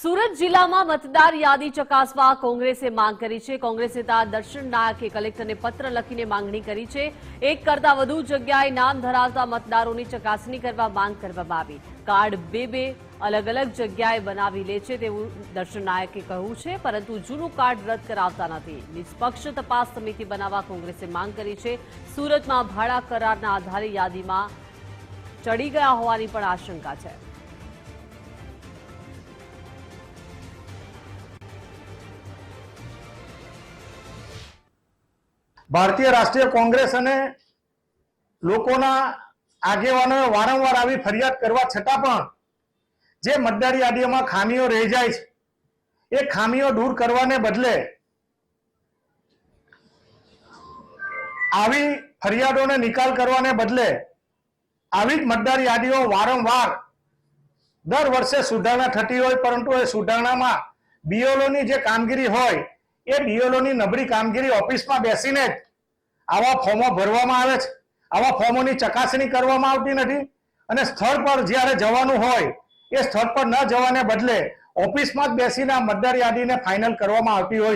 સુરત જિલ્લામાં મતદાર યાદી ચકાસવા કોંગ્રેસે માંગ કરી છે. કોંગ્રેસ નેતા દર્શન નાયકે કલેક્ટરને પત્ર લખીને માંગણી કરી છે. એક કરતા વધુ જગ્યાએ નામ ધરાવતા મતદારોની ચકાસણી કરવા માંગ કરવામાં આવી. કાર્ડ બે બે અલગ અલગ જગ્યાએ બનાવી લે છે તેવું દર્શન નાયકે કહ્યું છે. પરંતુ જૂનું કાર્ડ રદ કરાવતા નથી. નિષ્પક્ષ તપાસ સમિતિ બનાવવા કોંગ્રેસે માંગ કરી છે. સુરતમાં ભાડા કરારના આધારે યાદીમાં ચડી ગયા હોવાની પણ આશંકા છે. ભારતીય રાષ્ટ્રીય કોંગ્રેસ અને લોકોના આગેવાનોએ વારંવાર આવી ફરિયાદ કરવા છતાં પણ જે મતદાર યાદીઓમાં ખામીઓ રહી જાય છે, એ ખામીઓ દૂર કરવાને બદલે આવી ફરિયાદોને નિકાલ કરવાને બદલે આવી જ મતદાર યાદીઓ વારંવાર દર વર્ષે સુધારણા થતી હોય, પરંતુ એ સુધારણામાં બીઓલોની જે કામગીરી હોય, એ બીઓલોની નબળી કામગીરી ઓફિસમાં બેસીને જ આવા ફોર્મો ભરવામાં આવે છે. આવા ફોર્મોની ચકાસણી કરવામાં આવતી નથી. અને સ્થળ પર જ્યારે જવાનું હોય, એ સ્થળ પર ન જવાને બદલે ઓફિસમાં જ બેસીને મતદાર યાદીને ફાઇનલ કરવામાં આવતી હોય